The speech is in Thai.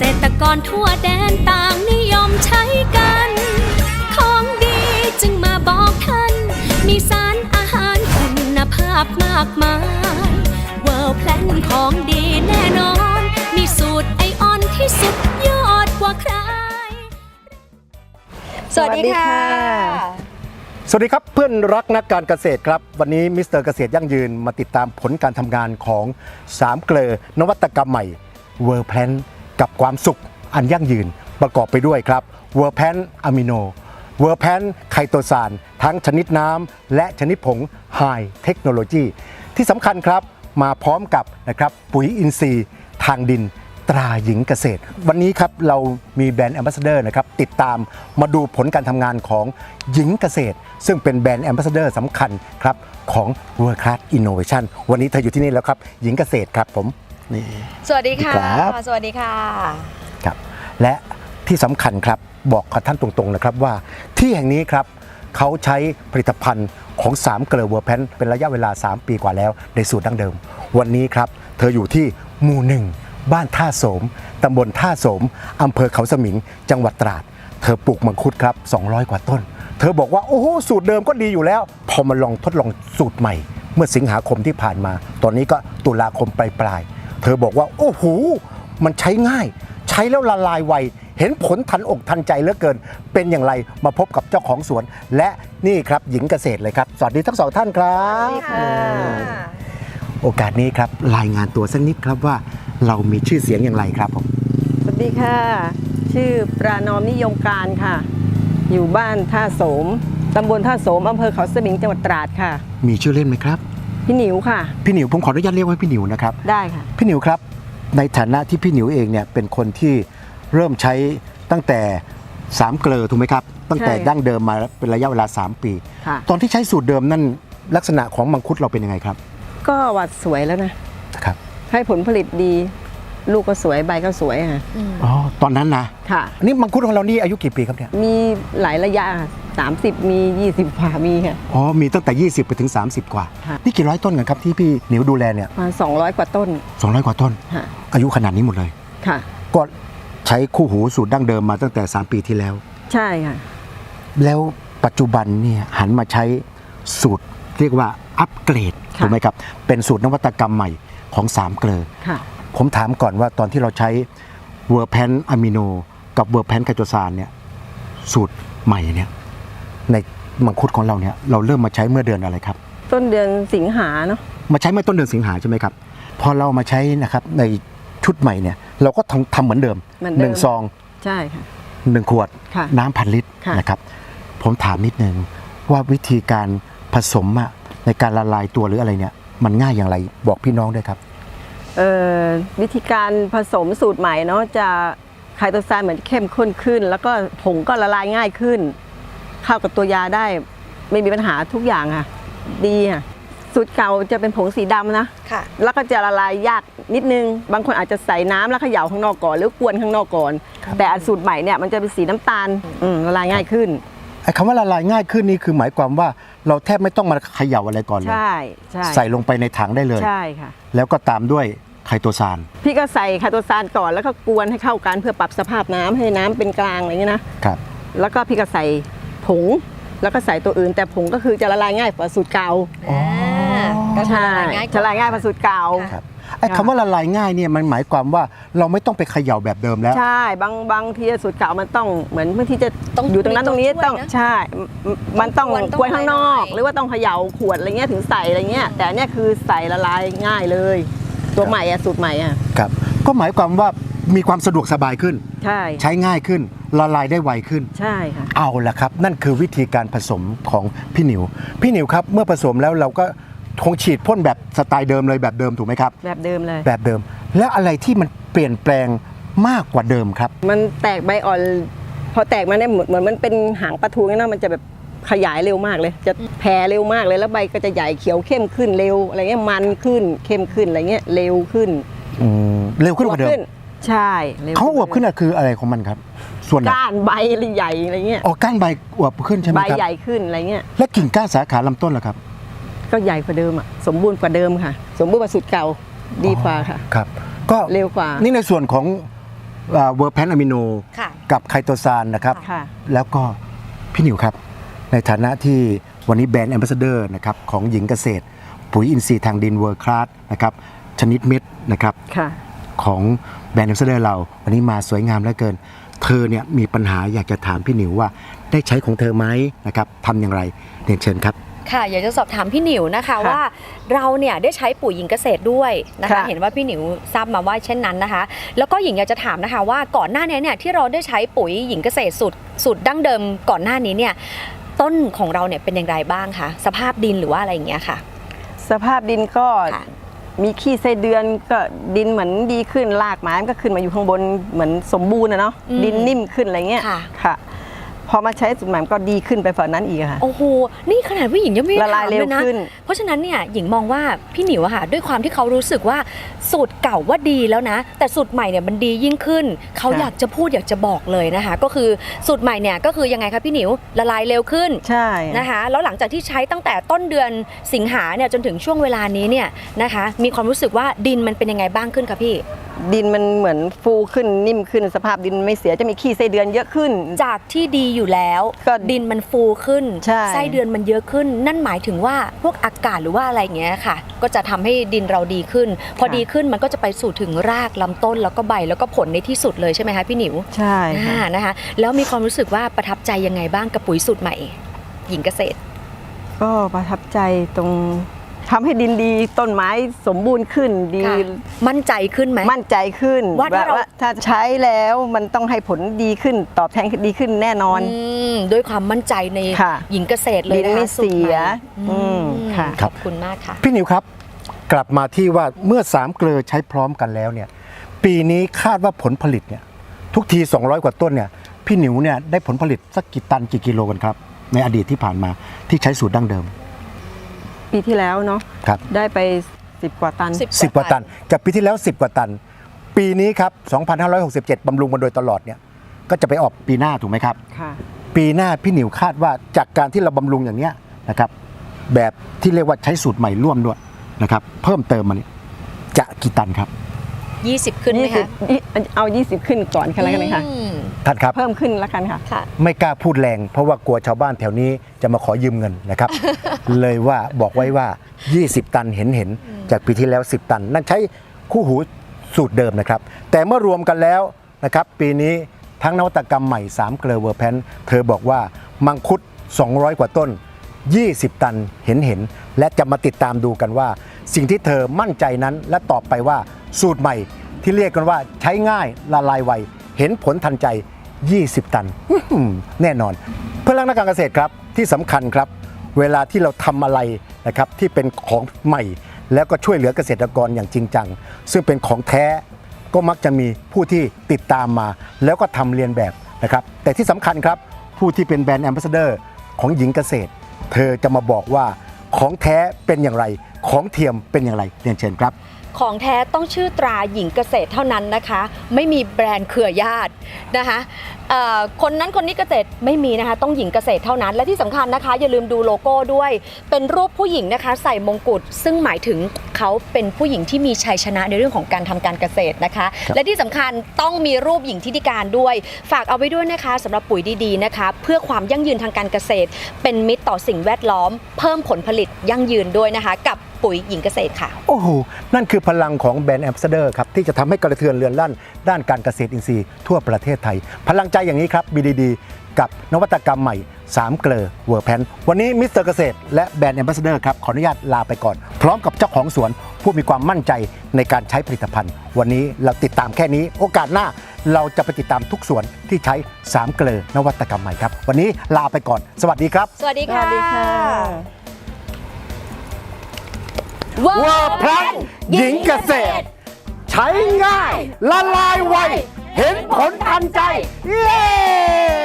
ษตรกรทั่วแดนต่างนิยมใช้กัน ของดีจึงมาบอกท่าน มีสารอาหารคุณภาพมากมายเวิร์แพลนของดีแน่นอน มีสูตรไอออนที่สุดยอดกว่าใคร สวัสดีค่ะ สวัสดีครับเพื่อนรักนักการเกษตรครับ วันนี้มิสเตอร์เกษตรยั่งยืนมาติดตามผลการทำงานของ 3 เกลอนวัตกรรมใหม่เวอร์แพน กับความสุขอันยั่งยืนประกอบไปด้วยครับเวอร์แพนอะมิโนเวอร์แพนไคโตซานทั้งชนิดน้ำและชนิดผงไฮเทคโนโลยีที่สำคัญครับมาพร้อมกับนะครับปุ๋ยอินทรีย์ทางดินตราหญิงเกษตร วันนี้ครับเรามีแบรนด์แอมบาสเดอร์นะครับติดตามมาดูผลการทำงานของหญิงเกษตร ซึ่งเป็นแบรนด์แอมบาสเดอร์สำคัญครับของ World Class Innovation วันนี้เธออยู่ที่นี่แล้วครับ หญิงเกษตรครับผม นี่ สวัสดีค่ะ ครับ สวัสดีค่ะ ครับและที่สำคัญครับบอกกับท่านตรงๆนะครับว่า ที่แห่งนี้ครับเขาใช้ผลิตภัณฑ์ของ3เกลือเวอร์แพนเป็นระยะเวลา 3 ปีกว่าแล้ว ในสูตรดั้งเดิม วันนี้ครับ เธออยู่ที่หมู่หนึ่งบ้านท่าโสมตำบลท่าโสมอำเภอเขาสมิง จังหวัดตราด เธอปลูกมังคุดครับ 200 กว่าต้น เธอบอกว่าโอ้โหสูตรเดิมก็ดีอยู่แล้ว พอมาลองทดลองสูตรใหม่ เมื่อสิงหาคมที่ผ่านมา ตอนนี้ก็ตุลาคมปลายๆ เธอบอกว่า โอ้โห มันใช้ง่าย ใช้แล้วละลายไว เห็นผลทันอกทันใจเหลือเกิน เป็นอย่างไรมาพบกับเจ้าของสวน และนี่ครับหญิงเกษตรเลยครับ สวัสดีทั้งสองท่านครับโอกาสนี้ครับรายงานตัวสักนิดครับว่าเรามีชื่อเสียงอย่างไรครับผมสวัสดีค่ะ ชื่อปรานอมนิยมการค่ะ อยู่บ้านท่าโสมตำบลท่าโสมอำเภอเขาสมิงจังหวัดตราดค่ะ มีชื่อเล่นไหมครับ พี่หนิวค่ะ พี่หนิวผมขออนุญาตเรียกว่าพี่หนิวนะครับ ได้ค่ะ พี่หนิวครับ ในฐานะที่พี่หนิวเองเนี่ยเป็นคนที่เริ่มใช้ตั้งแต่สามเกลอถูกไหมครับ ตั้งแต่ใช่ดั้งเดิมมาเป็นระยะเวลา 3 ปี ค่ะ ตอนที่ใช้สูตรเดิมนั่นลักษณะของมังคุดเราเป็นยังไงครับก็หวัดสวยแล้วนะ ครับให้ผลผลิตดี ลูกก็สวยใบก็สวยค่ะ อ๋อตอนนั้นนะค่ะ อันนี้มังคุดของเรานี่อายุกี่ปีครับเนี่ยมีหลายระยะค่ะ 30 มี 20ฝ่ามีค่ะ อ๋อ มีตั้งแต่ 20 ไปถึง 30 กว่า ค่ะ นี่กี่ร้อยต้นกันครับที่พี่หนิวดูแลเนี่ยประมาณ200 กว่าต้น200 กว่าต้น ค่ะอายุขนาดนี้หมดเลย ค่ะ ก็ใช้คู่หูสูตรดั้งเดิมมาตั้งแต่ 3 ปีที่แล้ว ใช่ค่ะ แล้วปัจจุบันเนี่ยหันมาใช้สูตรเรียกว่าอัปเกรดค่ะ ถูกไหมครับ เป็นสูตรนวัตกรรมใหม่ของ3เกลอ ค่ะ ผมถามก่อนว่าตอนที่เราใช้เวอร์แพนอะมิโน กับเวอร์แพนไคโตซานเนี่ยสูตรใหม่เนี่ย ในมังคุดของเราเนี่ยเราเริ่มมาใช้เมื่อเดือนอะไรครับ ต้นเดือนสิงหาเนาะมาใช้เมื่อต้นเดือนสิงหาใช่ไหมครับ พอเรามาใช้นะครับในชุดใหม่เนี่ยเราก็ทำทำเหมือนเดิมเหมือนเดิม หนึ่งซองใช่ค่ะ หนึ่งขวด ค่ะน้ำพันลิตรค่ะ นะครับ ผมถามนิดนึงว่าวิธีการผสมอะในการละลายตัวหรืออะไรเนี่ย มันง่ายอย่างไรบอกพี่น้องด้วยครับ เอ่อวิธีการผสมสูตรใหม่เนาะจะไคโตซานเหมือนเข้มข้นขึ้น แล้วก็ผงก็ละลายง่ายขึ้น เข้ากับตัวยาได้ ไม่มีปัญหาทุกอย่างค่ะ ดีค่ะสูตรเก่าจะเป็นผงสีดำนะค่ะ แล้วก็จะละลายยากนิดนึง บางคนอาจจะใส่น้ำแล้วเขย่าข้างนอกก่อน หรือกวนข้างนอกก่อน แต่อันสูตรใหม่เนี่ยมันจะเป็นสีน้ำตาลอืมละลายง่ายขึ้น ไอ้คำว่าละลายง่ายขึ้นนี่คือหมายความว่าเราแทบไม่ต้องมาเขย่าอะไรก่อนเลย ใช่ใช่ใส่ลงไปในถังได้เลย ใช่ค่ะ แล้วก็ตามด้วยไคโตซาน พี่ก็ใส่ไคโตซานก่อนแล้วก็กวนให้เข้ากันเพื่อปรับสภาพน้ำให้น้ำเป็นกลางอะไรอย่างนี้นะ ครับ แล้วก็พี่ก็ใส่ ผง แล้วก็ใส่ตัวอื่น แต่ผงก็คือจะละลายง่ายกว่าสูตรเก่าอ๋อก็จะใช่ละลายง่ายกว่าจะละลายง่ายกว่าสูตรเก่า ครับไอ้คำว่าละลายง่ายเนี่ยมันหมายความว่าเราไม่ต้องไปเขย่าแบบเดิมแล้ว ใช่ บางบางทีสูตรเก่ามันต้องเหมือนบางทีจะต้องอยู่ตรงนั้นมีตรงนี้ตัวช่วยต้องนะใช่มมันต้องต้องกวนต้องกวนข้างนอกหน่อยหรือว่าต้องเขย่าขวดอะไรเงี้ยถึงใส่อะไรเงี้ย แต่อันเนี้ยคือใส่ละลายง่ายเลย ตัวใหม่อะสูตรใหม่อะ ครับ ก็หมายความว่า มีความสะดวกสบายขึ้น ใช่ใช้ง่ายขึ้นละลายได้ไวขึ้น ใช่ค่ะเอาละครับ นั่นคือวิธีการผสมของพี่หนิว พี่หนิวครับเมื่อผสมแล้วเราก็คงฉีดพ่นแบบสไตล์เดิมเลยแบบเดิมถูกไหมครับ แบบเดิมเลย แบบเดิม แล้วอะไรที่มันเปลี่ยนแปลงมากกว่าเดิมครับ มันแตกใบอ่อน พอแตกมาเนี่ยเหมือนเหมือนมันเป็นหางปลาทูงั้นนะมันจะแบบขยายเร็วมากเลย จะแผ่เร็วมากเลยแล้วใบก็จะใหญ่เขียวเข้มขึ้นเร็วอะไรเงี้ยมันขึ้นเข้มขึ้นอะไรเงี้ยเร็วขึ้นอืมเร็วขึ้นกว่าเดิม ใช่ร็วเขาอวบขึ้นอะคืออะไรของมันครับ ส่วนไหนก้านใบใหญ่อะไรเงี้ยออกก้านใบอวบขึ้นใช่ไหมใบครับ ใหญ่ขึ้นอะไรเงี้ยและกิ่งก้านสาขาลำต้นล่ะครับ ก็ใหญ่กว่าเดิมอะสมบูรณ์กว่าเดิมค่ะ สมบูรณ์กว่าสุดเก่าดีกว่าค่ะ ครับ ก็เร็วกว่านี่ในส่วนของเวอร์แพนอะมิโนค่ะกับไคโตซานนะครับ ค่ะ แล้วก็พี่หนิวครับ ในฐานะที่วันนี้แบรนด์แอมบาสเดอร์นะครับของหญิงเกษตร ปุ๋ยอินทรีย์ทางดินเวิร์คลาสนะครับชนิดเม็ดนะครับ ค่ะ ของแบรนด์แอมบาสเดอร์เรา วันนี้มาสวยงามเหลือเกิน เธอเนี่ยมีปัญหาอยากจะถามพี่หนิวว่า ได้ใช้ของเธอไหมนะครับทำอย่างไรเรียนเชิญครับค่ะอยากจะสอบถามพี่หนิวนะคะค่ะว่าเราเนี่ยได้ใช้ปุ๋ยหญิงเกษตรด้วยนะคะค่ะเห็นว่าพี่หนิวทราบมาว่าเช่นนั้นนะคะ แล้วก็หญิงอยากจะถามนะคะ ว่าก่อนหน้านี้เนี่ยที่เราได้ใช้ปุ๋ยหญิงเกษตรสูตรสูตรดั้งเดิมก่อนหน้านี้เนี่ยต้นของเราเนี่ยเป็นอย่างไรบ้างคะสภาพดินหรือว่าอะไรอย่างเงี้ยค่ะ สภาพดินก็ค่ะ มีขี้ไส้เดือนก็ดินเหมือนดีขึ้นรากไม้มันก็ขึ้นมาอยู่ข้างบนเหมือนสมบูรณ์นะเนาะอืมดินนิ่มขึ้นอะไรเงี้ยค่ะค่ะพ อมาใช้สูตรใหม่มันก็ดีขึ้นไปฝ่านั้นอีกค่ะ โอ้โห นี่ขนาดผู้หญิงยังไม่ได้ละลายถามเร็วเลยนะขึ้น เพราะฉะนั้นเนี่ยหญิงมองว่าพี่หนิวอะค่ะด้วยความที่เขารู้สึกว่าสูตรเก่าว่าดีแล้วนะ แต่สูตรใหม่เนี่ยมันดียิ่งขึ้น เขาค่ะอยากจะพูดอยากจะบอกเลยนะคะ ก็คือสูตรใหม่เนี่ยก็คือยังไงคะพี่หนิวละลายเร็วขึ้นใช่นะคะแล้วหลังจากที่ใช้ตั้งแต่ต้นเดือนสิงหาเนี่ยจนถึงช่วงเวลานี้เนี่ยนะคะ มีความรู้สึกว่าดินมันเป็นยังไงบ้างขึ้นคะพี่ดินมันเหมือนฟูขึ้นนิ่มขึ้นสภาพดินไม่เสียจะมีขี้ไส้เดือนเยอะขึ้น จากที่ดีอยู่แล้วก็ดินมันฟูขึ้นใช่ ไส้เดือนมันเยอะขึ้น นั่นหมายถึงว่าพวกอากาศหรือว่าอะไรอย่างเงี้ยค่ะ ก็จะทำให้ดินเราดีขึ้น พอดีขึ้นมันก็จะไปสู่ถึงรากลำต้นแล้วก็ใบแล้วก็ผลในที่สุดเลยใช่ไหมคะพี่หนิวใช่ค่ะ อ่านะคะ แล้วมีความรู้สึกว่าประทับใจยังไงบ้างกับปุ๋ยสูตรใหม่ หญิงเกษตร ก็ประทับใจตรง ทำให้ดินดีต้นไม้สมบูรณ์ขึ้นดีค่ะมั่นใจขึ้นไหมมั่นใจขึ้นว่าถ้าเราถ้าใช้แล้วมันต้องให้ผลดีขึ้นตอบแทนดีขึ้นแน่นอนอืมด้วยความมั่นใจในค่ะหญิงเกษตรเลยดินนะคะไม่สูตรใหเสียอือืมมค่ะขอบคุณมากค่ะพี่หนิวครับ กลับมาที่ว่าเมื่อสามเกลือใช้พร้อมกันแล้วเนี่ย ปีนี้คาดว่าผลผลิตเนี่ย ทุกที 200 กว่าต้นเนี่ยพี่หนิวเนี่ยได้ผลผลิตสักกี่ตันกี่กิโลกันครับ ในอดีตที่ผ่านมาที่ใช้สูตรดั้งเดิม ปีที่แล้วเนาะครับ ได้ไป 10 กว่าตัน สิบ 10 กว่าตัน จากปีที่แล้ว 10 กว่าตัน ปีนี้ครับ 2567 บำรุงมาโดยตลอดเนี่ย ก็จะไปออกปีหน้าถูกไหมครับ ค่ะปีปีหน้าพี่หนิวคาดว่าจากการที่เราบำรุงอย่างเนี้ยนะครับ แบบที่เรียกว่าใช้สูตรใหม่ร่วมด้วยนะครับ เพิ่มเติมมาเนี่ยจะกี่ตันครับ 20 ขึ้นไหมคะ 20ยี่เอา 20 ขึ้นก่อนกันแล้วกันนะคะอืม ท่านครับ เพิ่มขึ้นแล้วกันค่ะ ค่ะ ไม่กล้าพูดแรง เพราะว่ากลัวชาวบ้านแถวนี้จะมาขอยืมเงินนะครับ เลยว่าบอกไว้ว่า 20 ตันเห็นเห็นจากปีที่แล้ว 10 ตัน นั่นใช้คู่หูสูตรเดิมนะครับ แต่เมื่อรวมกันแล้วนะครับปีนี้ทั้งนวัตกรรมใหม่ 3 เกลอเวอร์แพนเธอบอกว่ามังคุด 200 กว่าต้น 20 ตันเห็นเห็น และจะมาติดตามดูกันว่า สิ่งที่เธอมั่นใจนั้นและตอบไปว่าสูตรใหม่ที่เรียกกันว่าใช้ง่ายละลายไวเห็นผลทันใจ 20 ตัน แน่นอน เพื่อนรักนักการเกษตรครับที่สำคัญครับ เวลาที่เราทำอะไรนะครับที่เป็นของใหม่ แล้วก็ช่วยเหลือเกษตรกรอย่างจริงจัง ซึ่งเป็นของแท้ก็มักจะมีผู้ที่ติดตามมา แล้วก็ทำเรียนแบบนะครับ แต่ที่สำคัญครับผู้ที่เป็นแบรนด์แอมบาสเดอร์ของหญิงเกษตร เธอจะมาบอกว่าของแท้เป็นอย่างไร ของเทียมเป็นอย่างไรเรียนเชิญครับ ของแท้ต้องชื่อตราหญิงเกษตรเท่านั้นนะคะ ไม่มีแบรนด์เครือญาตินะคะคนนั้นคนนี้เกษตรไม่มีนะคะ ต้องหญิงเกษตรเท่านั้น และที่สำคัญนะคะ อย่าลืมดูโลโก้ด้วย เป็นรูปผู้หญิงนะคะ ใส่มงกุฎซึ่งหมายถึงเขาเป็นผู้หญิงที่มีชัยชนะในเรื่องของการทำการเกษตรนะคะครับและที่สำคัญต้องมีรูปหญิงทิติการด้วย ฝากเอาไว้ด้วยนะคะสำหรับปุ๋ยดีๆนะคะ เพื่อความยั่งยืนทางการเกษตร เป็นมิตรต่อสิ่งแวดล้อม เพิ่มผลผลิตยั่งยืนด้วยนะคะ กับปุ๋ยหญิงเกษตรค่ะ โอ้โห นั่นคือพลังของแบรนด์แอมบาสเดอร์ครับ ที่จะทำให้กระเทือนเรือนลั่น ด้านการเกษตรอินทรีย์ทั่วประเทศไทย พลังใจอย่างนี้ครับ BDD กับนวัตกรรมใหม่ 3 เกลอเวอร์แพนวันนี้มิสเตอร์เกษตรและแบรนด์แอมบาสเดอร์ครับขออนุญาตลาไปก่อน พร้อมกับเจ้าของสวนผู้มีความมั่นใจในการใช้ผลิตภัณฑ์ วันนี้เราติดตามแค่นี้ โอกาสหน้าเราจะไปติดตามทุกสวนที่ใช้ 3 เกลอนวัตกรรมใหม่ครับ วันนี้ลาไปก่อน สวัสดีครับสวัสดีสค่ะวัสดีค่ะเวอเวอร์พลัสหญิงเกษตร ใช้ง่ายละลายไว เห็นผลทันใจ เย้